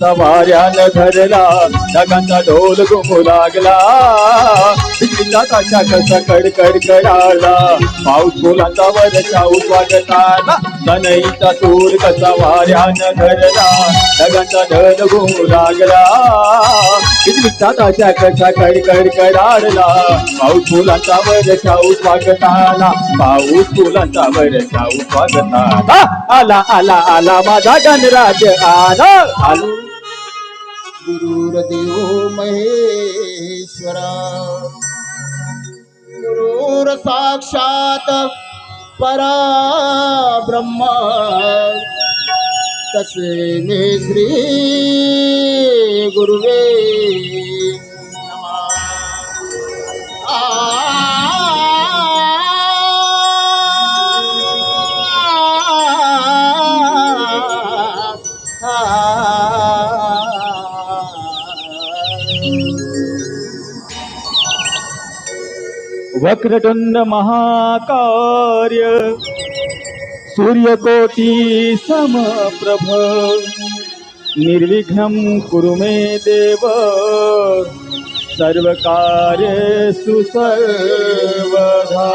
सवाऱ्यानं धरला ढगांचा ढोल घुमू लागला. बिजलीचा ताशा कसा कडकड कराला पाऊस फुलांचा वरचा वाटताना तनईचा सूर कसा वाऱ्यानं धरला ढगांचा ढोल घुमू लागला. बिजलीचा ताशा कसा कडकड कराडला पाऊस फुलांचा वरचा वाटताना पाऊस फुलांचा वरचा वाटताना आला आला आला माझा गणराज आला. आला. गुरुर्देव महेश्वरा. गुरुर साक्षात परा ब्रह्म तसे श्री गुरुवे वक्रतुंड महाकार्य सूर्यकोटी समप्रभ निर्विघ्नं कुरु मे देव सर्वकार्येषु सुसर्वधा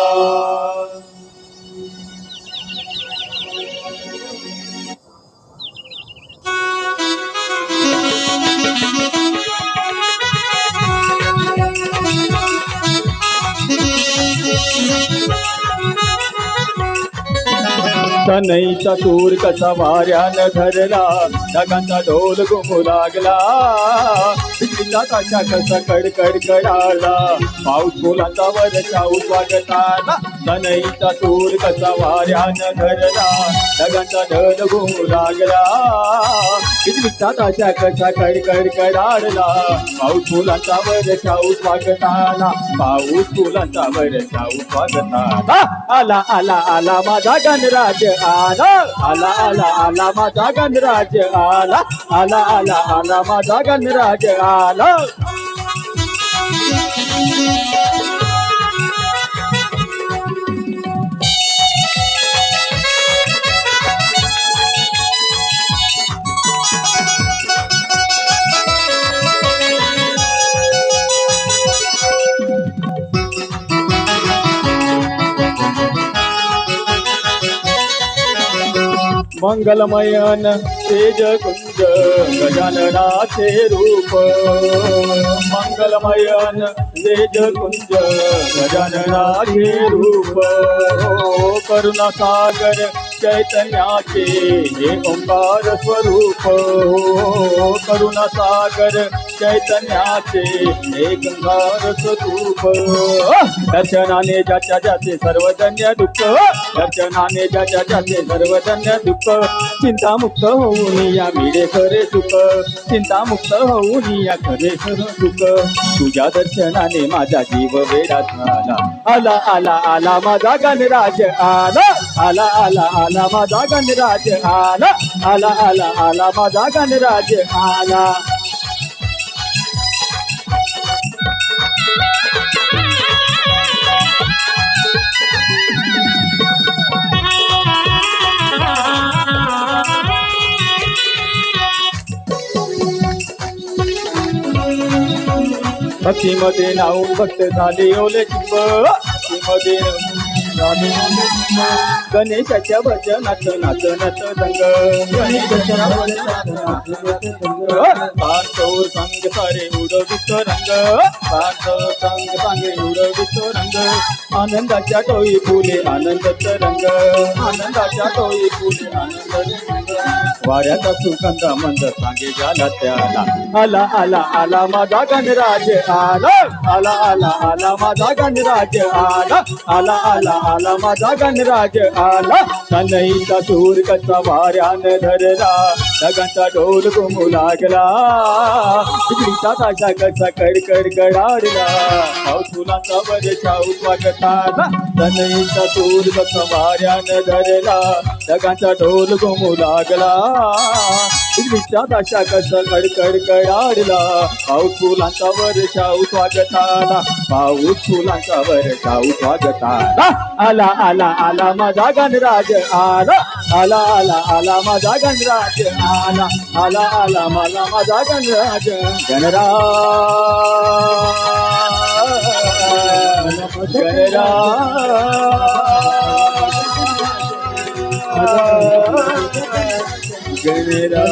सनईचा तूर कसा वाऱ्यानं धरला. ढगांचा ढोल घुमू लागला. बिजलीचा ताशा कसा कडकड कडाला पाऊस फुलांचा वरचा स्वागताला सनईचा तूर कसा वाऱ्यानं धरला. ढगांचा ढोल घुमू लागला. बिजलीचा ताशा कसा कडकड कडाडला पाऊस फुलांचा वरचा स्वागताला पाऊस फुलांचा वरचा स्वागताला आला आला आला माझा गणराज आला आला आला आला माझा गणराज आला आला आला आला माझा गणराज आला मंगलमयन तेज कुंज गजाननाचे रूप। मंगलमयन तेज कुंज गजाननाचे रूप। करुणा सागर चैतन्याचे हे ओंकार स्वरूप। करुणा सागर चैतन्याचे एक गंगार स्वरूप. दर्शनाने ज्याच्या ज्याचे सर्वजन्य दुःख. दर्शनाने ज्याच्या ज्याचे सर्वजन्य दुःख. चिंतामुक्त होऊन या मिळे खरे सुख. चिंतामुक्त होऊन या खरे खर सुख. तुझ्या दर्शनाने माझा जीव वेळात आला आला आला आला माझा गणराज आला. आला आला आला माझा गणराज आला. आला आला आला माझा गणराज आला. भक्तीमध्ये नाऊन भक्त झाले ओले चिंब भक्तीमध्ये झाले गणेशाच्या भजनात नाच नाच दंग. गणेशाच्या भजनात संग सारे उडवित रंग. पार्थोर संग सांगे उडवित रंग. आनंदाच्या टोई फुले आनंदाचा रंग. आनंदाच्या टोई फुले आनंद वाऱ्याचा सुगंध मंद सांगे झाला त्याला. आला आला आला माझा गणराज आला. आला आला आला माझा गणराज आला. आला आला आला माझा गणराज आला. सनईचा सूर कसा वाऱ्यानं धरला ढगांचा ढोल घुमू लागला. बिजलीचा ताशा कसा कडकड गडाडला पाऊस फुलांचा वरच्या स्वागताला सनईचा सूर कसा वाऱ्यानं धरला. ढगांचा ढोल घुमू लागला. विषा दाशा कसा कडकड कडाडला. पाऊस फुलांचा वर्षाव स्वागताला पाऊस फुलांचा वर्षाव स्वागताला आला आला आला माझा गणराज आला. आला आला आला माझा गणराज आला. आला आला मला माझा गणराज गणराज गणराज. প্রেমেরা